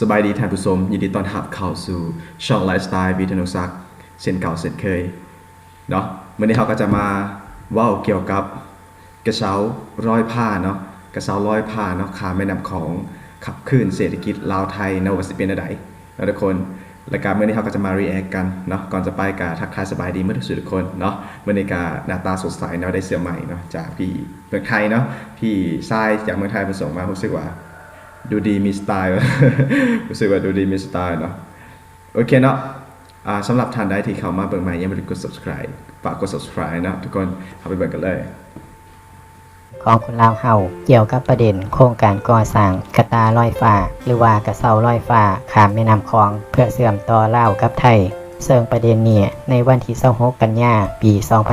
สบายดีท่านผู้ชมยินดีต้อนรับเข้าสู่ช่องไลฟ์สไตล์วิทนุศักดิ์เช่นเก่าเช่นเคยเนาะวันนี้เราก็จะมาว้าเกี่ยวกับกระเช้าร้อยผ้าเนาะกระเช้าร้อยผ้าเนาะขาแม่น้ำของขับเคลื่อนเศรษฐกิจลาวไทยนวัสิเป็นใดนะทุกคนรายการเมื่อนี้เราก็จะมา react กันเนาะก่อนจะไปกาทักทายสบายดีเมื่อทุกสุดทุกคนเนาะเมื่อนี้กาหน้าตาสดใสเนาะได้เสื้อใหม่เนาะจากพี่เมืองไทยเนาะพี่ทรายจากเมืองไทยมาส่งมารู้สึกว่า ดูดีมีสไตล์รู้สึกว่าดูดีมีสไตล์เนาะโอเคเนาะสำหรับท่านใดที่เข้ามาเบิ่งใหม่ยังไม่ได้กด subscribe ฝากกด subscribe นะทุกคนเข้าไปเบิ่งกันเลยของคนลาวเฮาเกี่ยวกับประเด็นโครงการก่อสร้างกระตาลอยฟ้า หรือว่ากระเซาลอยฟ้าขามแม่น้ำคลอง เพื่อเสื่อมต่อลาวกับไทย เซิงประเด็นนี้ในวันที่26กันยาปี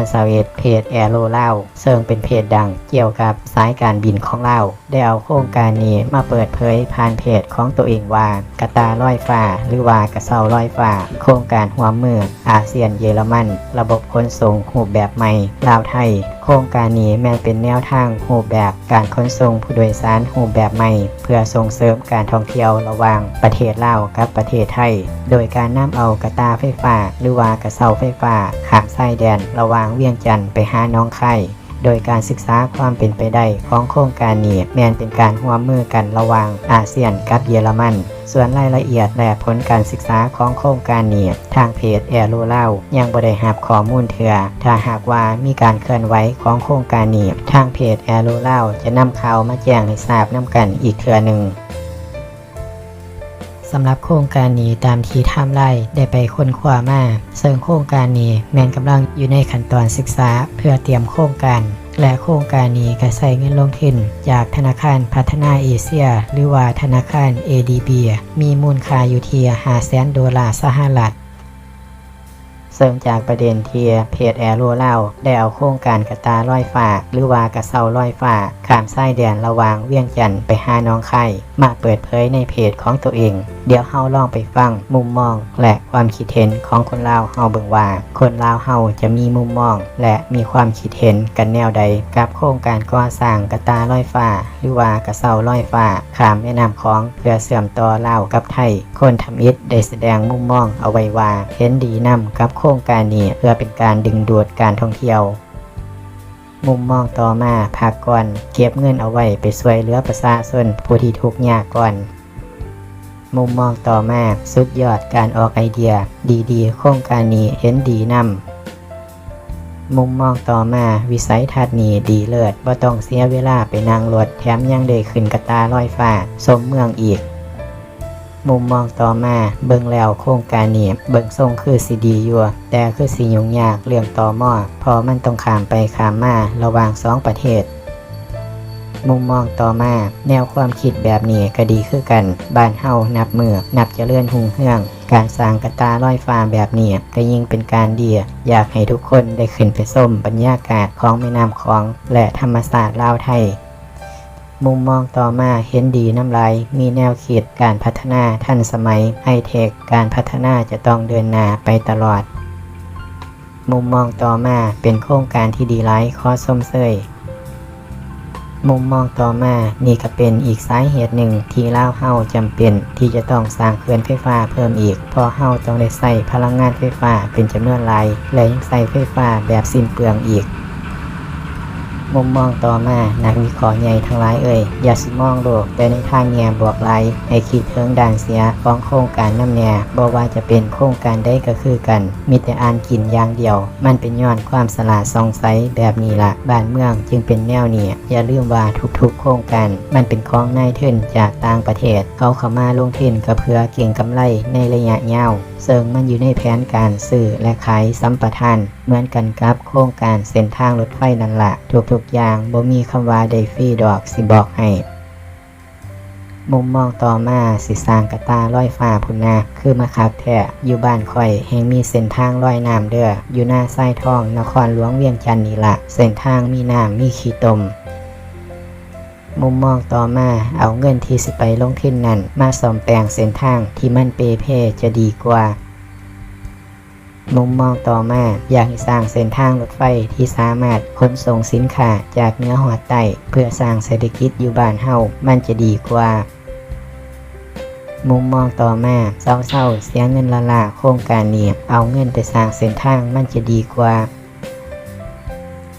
2021เพจแอโรเลาเซิงเป็นเพจดังเกี่ยวกับสายการบินของเลาได้เอาโครงการนี้มาเปิดเผยผ่านเพจของตัวเองว่ากระตาลอยฟ้า หรือว่ากระเซาลอยฟ้า โครงการหัวมืออาเซียนเยอรมัน ระบบขนส่งหูแบบใหม่ลาวไทย ครงการนี้แม้เป็นแนวทางรูปแบบการขนส่งผู้โดยสารรูปแบบใหม่ เพื่อส่งเสริมการท่องเที่ยวระหว่างประเทศลาวกับประเทศไทย โดยการนำเอากระตาไฟฟ้า หรือว่ากระเสาไฟฟ้าข้ามชายแดน ระหว่างเวียงจันทร์ไปหาน้องไข่โดยการศึกษาความเป็นไปได้ของโครงการนี้แมนเป็นการร่วมมือกันระหว่างอาเซียนกับเยอรมัน ส่วนรายละเอียดและผลการศึกษาของโครงการนี้ทางเพจแอร์โรเล่ายังบ่ได้รับข้อมูลเถื่อถ้าหากว่ามีการเคลื่อนไหวของโครงการนี้ทางเพจแอร์โรเล่าจะนำข่าวมาแจ้งให้ทราบนำกันอีกเถื่อหนึ่งสำหรับโครงการนี้ตามที่ทม์ไลน์ได้ไปค้นคว้ามาซึ่งโครงการนี้แมนกำลังอยู่ในขั้นตอนศึกษาเพื่อเตรียมโครงการ และโครงการนี้ก็ใช้เงินลงทุนจากธนาคารพัฒนาเอเชีย หรือว่าธนาคาร ADB มีมูลค่าอยู่ที่800ดอลลาร์สหรัฐ เสริมจากประเด็นเที่เพจแอร์โรเล่าได้เอาโครงการกระตาลอยฟ้าหรือว่ากระเซาลอยฟ้าข้ามไส้แดนระวางเวียงจันทร์ไปหาน้องไข่มาเปิดเผยในเพจของตัวเอง เดี๋ยวเฮาลองไปฟังมุมมอง และความคิดเห็นของคนลาวเฮาเบิงว่า คนลาวเฮาจะมีมุมมอง และมีความคิดเห็นกันแนวใด กับโครงการก่อสร้างกระตาลอยฟ้าหรือว่ากระเซาลอยฟ้าข้ามแม่น้ำคลองเพื่อเสื่อมต่อลาวกับไทย คนทำอิฐได้แสดงมุมมองเอาไว้ว่าเห็นดีนำกับโครงการนี้เพื่อเป็นการดึงดูดการท่องเที่ยว มุมมองต่อมาภาคก่อน เก็บเงินเอาไว้ไปช่วยเหลือประชาชนผู้ที่ทุกข์ยากก่อน มุมมองต่อมาสุดยอดการออกไอเดีย ดีๆ โครงการนี้เห็นดีนำมุมมองต่อมาวิสัยทัศน์นี้ดีเลิศบ่ต้องเสียเวลาไปนั่งรถแถมยังได้ขึ้นกระตาลอยฟ้าสมเมืองอีก มุมมองต่อมา เบิ่งแล้วโครงการนี้เบิ่งทรงคือสิดีอยู่ แต่คือสิยุ่งยากเรื่องต่อมอพอมันต้องขามไปขามมาระหว่างสองประเทศ มุมมองต่อมา แนวความคิดแบบนี้ก็ดีคือกัน บ้านเฮานับมือนับเจริญหุงเฮือง การสร้างกระตาลอยฟ้าแบบนี้ก็ยิ่งเป็นการดีอยากให้ทุกคนได้ขึ้นไปส้มบรรยากาศของแม่น้ำคลอง และธรรมศาสตร์ลาวไทย มุมมองต่อมาเห็นดีน้ำลาย มีแนวคิดการพัฒนาทันสมัยไฮเทค การพัฒนาจะต้องเดินหน้าไปตลอด มุมมองต่อมาเป็นโครงการที่ดีไลท์ขอส้มเสยมุมมองต่อมา นี่ก็เป็นอีกสาเหตุหนึ่งที่ล่าเฮาจำเป็นที่จะต้องสร้างเขื่อนไฟฟ้าเพิ่มอีก เพราะเฮาต้องได้ใส่พลังงานไฟฟ้าเป็นจำนวนหลาย และยังใส่ไฟฟ้าแบบสิ้นเปลืองอีก มุมมองต่อมา นักวิเคราะห์ใหญ่ทั้งหลายเอ่ย อย่าสิมองโลกแต่ในทางแง่บวกไลายให้คิดถึงด่านเสียของโครงการน้ำแน่บ่ว่าจะเป็นโครงการใดก็คือกัน มีแต่อ่านกินอย่างเดียว มันเป็นย้อนความสลาดสองไซแบบนี้ละบ้านเมืองจึงเป็นแนวนี้อย่าลืมว่าทุกๆ โครงการ มันเป็นของนายทุนจากต่างประเทศ เขาเข้ามาลงทุนก็เพื่อเก่งกำไรในระยะยาวซึ่งมันอยู่ในแผนการซื้อและขายสัมปทาน เหมือนกันกับโครงการเส้นทางรถไฟนั่นละทุกๆอย่างบ่มีคำว่าได้ฟรีดอกสิบอกให้มุมมองต่อมาสิสร้างกระตาลอยฟ้าพุ่นนาคือมาคักแท้อยู่บ้านข่อยแห่งมีเส้นทางลอยน้ำเด้ออยู่หน้าไส้ทองนครหลวงเวียงจันทน์นี่ละเส้นทางมีน้ำมีขี้ตมมุมมองต่อมาเอาเงินที่สิไปลงทุนนั้นมาซ่อมแปลงเส้นทางที่มันเปเพจะดีกว่า มุมมองต่อมา อยากสร้างเส้นทางรถไฟที่สามารถขนส่งสินค้าจากเนื้อหอดใต้เพื่อสร้างเศรษฐกิจอยู่บ้านเฮามันจะดีกว่ามุมมองต่อมาเศร้าๆเสียเงินละลาโครงการนี้เอาเงินไปสร้างเส้นทางมันจะดีกว่า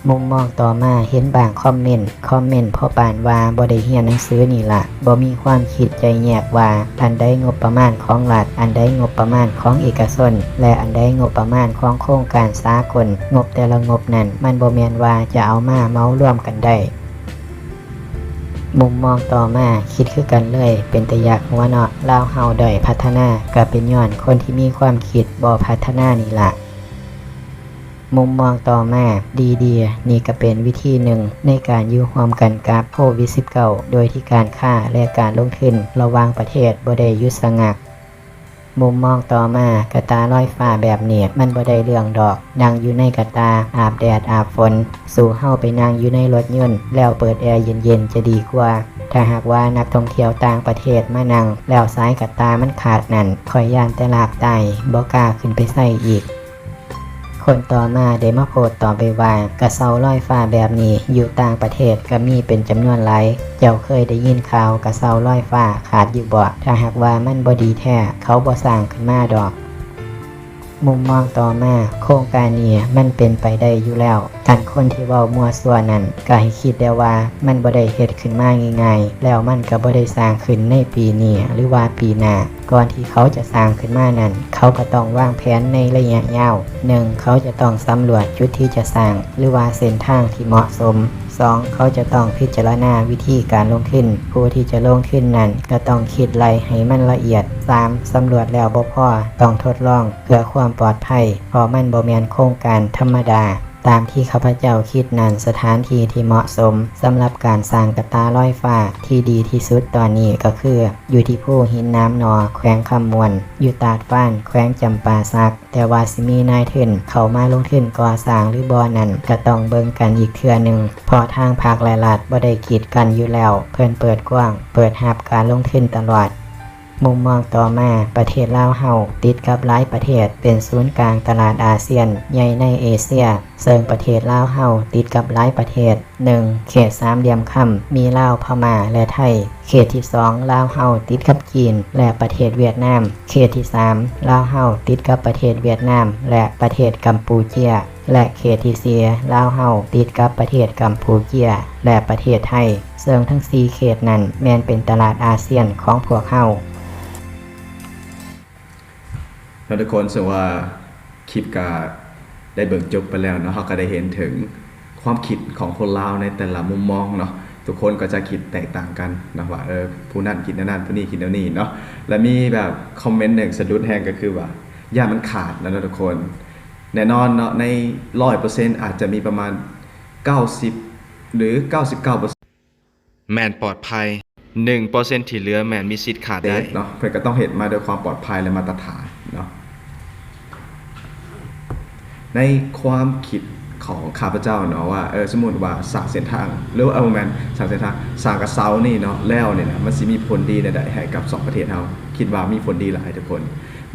มุมมองต่อมาเห็นบางคอมเมนต์คอมเมนต์พ่อปานว่าบ่ได้เรียนหนังสือนี่ละบ่มีความคิดใจแยกว่า อันใดงบประมาณของรัฐอันใดงบประมาณของเอกชนและอันใดงบประมาณของโครงการสากล งบแต่ละงบนั้น มันบ่แม่นว่าจะเอามาเมาร่วมกันได้มุมมองต่อมาคิดคือกันเลย เป็นตะยักหัวเนาะลาวเฮาดอยพัฒนาก็เป็นย้อนคนที่มีความคิดบ่พัฒนานี่ละ มุมมองต่อมาดีดีนี่ก็เป็นวิธีหนึ่ง ในการยู่ร่วมกันกับโควิด -19 โดยที่การค้าและการลงทุนระหว่างประเทศบ่ได้ยุดสงักมุมมองต่อมากระตาลอยฟ้าแบบเนี้มันบ่ได้เรื่องดอกนั่งอยู่ในกระตาอาบแดดอาบฝน สู่เฮาไปนั่งอยู่ในรถยนต์แล้วเปิดแอร์เย็นๆจะดีกว่า ถ้าหากว่านักท่องเที่ยวต่างประเทศมานั่งแล้วสายกระตามันขาดนั่นคอยย่านแต่ลาบไตบ่กล้าขึ้นไปใส่อีก คนต่อมาได้มาโพสต์ต่อไปว่ากระเซาลอยฟ้าแบบนี้อยู่ต่างประเทศก็มีเป็นจำนวนหลายเจ้าเคยได้ยินข่าวกระเซาลอยฟ้าขาดอยู่บ่ถ้าหากว่ามันบ่ดีแท้เขาบ่สร้างขึ้นมาดอก มุมมองต่อมาโครงการนี้มันเป็นไปได้อยู่แล้วการคนที่เว้ามัวซัวนั้นก็ให้คิดได้ว่ามันบ่ได้เฮ็ดขึ้นมาง่ายๆแล้วมันก็บ่ได้สร้างขึ้นในปีนี้หรือว่าปีหน้า ก่อนที่เขาจะสร้างขึ้นมานั้น เขาก็ต้องวางแผนในระยะยาวหนึ่งเขาจะต้องสำรวจจุดที่จะสร้าง หรือว่าเส้นทางที่เหมาะสม 2. เขาจะต้องพิจารณาวิธีการลงทุนผู้ที่จะลงทุนนั้นก็ต้องคิดไล่ให้มันละเอียด 3. สำรวจแล้วบ่พอต้องทดลองเพื่อความปลอดภัยเพราะมันบ่แมนโครงการธรรมดา ตามที่ข้าพเจ้าคิดนั้นสถานที่ที่เหมาะสมสำหรับการสร้างกระตาลอยฟ้าที่ดีที่สุดตอนนี้ก็คือ อยู่ที่ผู้หินน้ำนอแขวงคำมวนอยู่ตาดฟ้านแขวงจำปาสัก แต่ว่าสิมีนายทุนเขามาลงทุนก่อสร้างหรือบอนั้นก็ต้องเบิ่งกันอีกเทื่อหนึ่งพราะทางภาคและรัฐบ่ได้กีดกันอยู่แล้ว เพิ่นเปิดกว้าง เปิดหับการลงทุนตลอด มุมมองต่อมาประเทศลาวเฮาติดกับหลายประเทศเป็นศูนย์กลางตลาดอาเซียน ใหญ่ในเอเชียเซิงประเทศลาวเฮาติดกับหลายประเทศ 1. เขตสามเหลี่ยมคำมีลาวพม่าและไทย เขตที่ 2 ลาวเฮาติดกับจีน และประเทศเวียดนาม เขตที่ 3 ลาวเฮาติดกับประเทศเวียดนาม และประเทศกัมพูเชียและเขตที่สี่ลาวเฮาติดกับประเทศกัมพูเชีย และประเทศไทยเซิงทั้งสี่เขตนั้นแมนเป็นตลาดอาเซียนของพวกเฮา แล้วทุกคนสึกว่าคลิปก็ได้เบิ่งจบไปแล้วเนาะเราก็ได้เห็นถึงความคิดของคนลาวในแต่ละมุมมองเนาะทุกคนก็จะคิดแตกต่างกันนะว่าเออผู้นั้นคิดแนวนั้นผู้นี้คิดแนวนี้เนาะและมีแบบคอมเมนต์หนึ่งสะดุดแฮงก็คือว่าย่ามันขาดแล้วนะทุกคน แน่นอนเนาะในร้อยเปอร์เซ็นต์อาจจะมีประมาณ 90 หรือ 99%แมนปลอดภัย1%ที่เหลือแมนมีสิทธิ์ขาดเดได้ทเนาะเพื่อนก็ต้องเห็นมาด้วยความปลอดภัยและมาตรฐานเนาะ ในความคิดของข้าพเจ้าเนาะว่าเออสมมติว่าสร้างเส้นทางหรือว่าเอาแมนสร้างเส้นทางสร้างกระเซานี่เนาะแล้วเนี่ยนะมันสิมีผลดีใดๆให้กับสองประเทศเราคิดว่ามีผลดีหลายทุกคน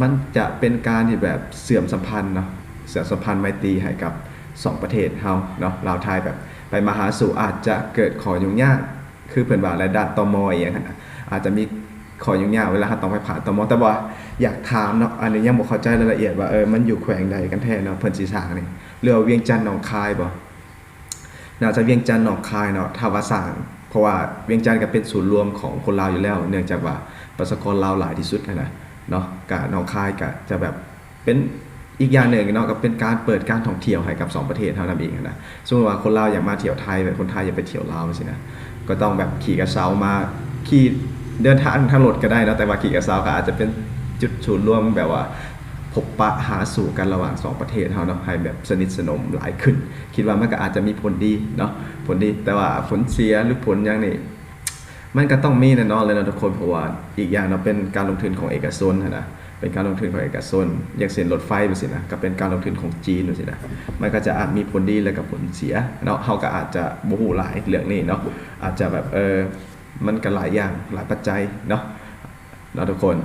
มันจะเป็นการที่แบบเสื่อมสัมพันธ์เนาะเสื่อมสัมพันธ์ไมตรีให้กับสองประเทศเฮาเนาะลาวไทยแบบ ไปมาหาสู่อาจจะเกิดขอยุ่งยากคือเพิ่นว่าและด้านตมออย่างนั้นอาจจะมี ขอยุ่งยากเวลาเราต้องไปผ่าตมแต่ว่าอยากถามเนาะอันนี้ยังบ่เข้าใจรายละเอียดว่าเออมันอยู่แขวงใดกันแท้เนาะเพิ่นสิสร้างนี่เรือเวียงจันทน์หนองคายบ่น่าจะเวียงจันทน์หนองคายเนาะถ้าว่าสร้างเพราะว่าเวียงจันทน์ก็เป็นศูนย์รวมของคนลาวอยู่แล้ว เนื่องจากว่าประชากรลาวหลายที่สุดนะเนาะกะหนองคายก็จะแบบเป็นอีกอย่างหนึ่งเนาะก็เป็นการเปิดการท่องเที่ยวให้กับสองประเทศเท่านั้นเองนะสมมติว่าคนลาวอยากมาเที่ยวไทยแบบคนไทยอยากไปเที่ยวลาวสินะก็ต้องแบบขี่กระเช้ามาขี่ เดินทางทางรถก็ได้นะแต่ว่าขี่กระเช้าก็อาจจะเป็นจุดศูนย์รวมแบบว่าพบปะหาสู่กันระหว่างสองประเทศเฮาเนาะให้แบบสนิทสนมหลายขึ้น คิดว่ามันก็อาจจะมีผลดีเนาะผลดีแต่ว่าผลเสียหรือผลอย่างนี้มันก็ต้องมีแน่นอนเลยนะทุกคนเพราะว่าอีกอย่างเนาะเป็นการลงทุนของเอกชนนะเป็นการลงทุนของเอกชนอย่างเช่นรถไฟไปสินะก็เป็นการลงทุนของจีนไปสินะมันก็จะอาจมีผลดีและกับผลเสียเนาะเขาก็อาจจะบ่ฮู้หลายเรื่องนี้เนาะอาจจะแบบเออ มันก็หลายอย่างหลายปัจจัยเนาะเนาทุกคน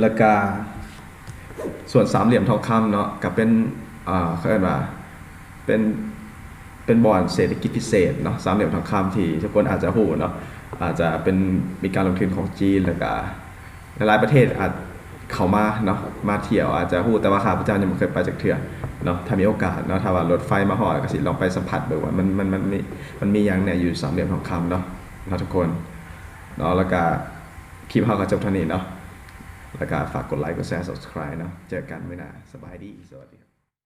แล้วก็ส่วนสามเหลี่ยมทองคำเนาะก็เป็นอ่าเขาเรียกว่าเป็นเป็นบอลเศรษฐกิจพิเศษเนาะสามเหลี่ยมทองคำที่ทุกคนอาจจะหูเนาะอาจจะเป็นมีการลงทุนของจีนแล้วก็หลายประเทศอาจ เขามาเนาะมาเที่ยวอาจจะพูดแต่ว่าข้าพเจ้ายังไม่เคยไปจากเถื่อเนาะถ้ามีโอกาสเนาะถ้าว่ารถไฟมาหอดก็สิลองไปสัมผัสเบิ่งว่ามันมันมันมีมันมีอย่างเนี่ยอยู่สามเหลี่ยมทองคำเนาะนะทุกคนเนาะแล้วก็คลิปเฮาก็จบเท่านี้เนาะแล้วก็ฝากกดไลค์กดแชร์ subscribe เนาะเจอกันมื้อหน้าสบายดีสวัสดี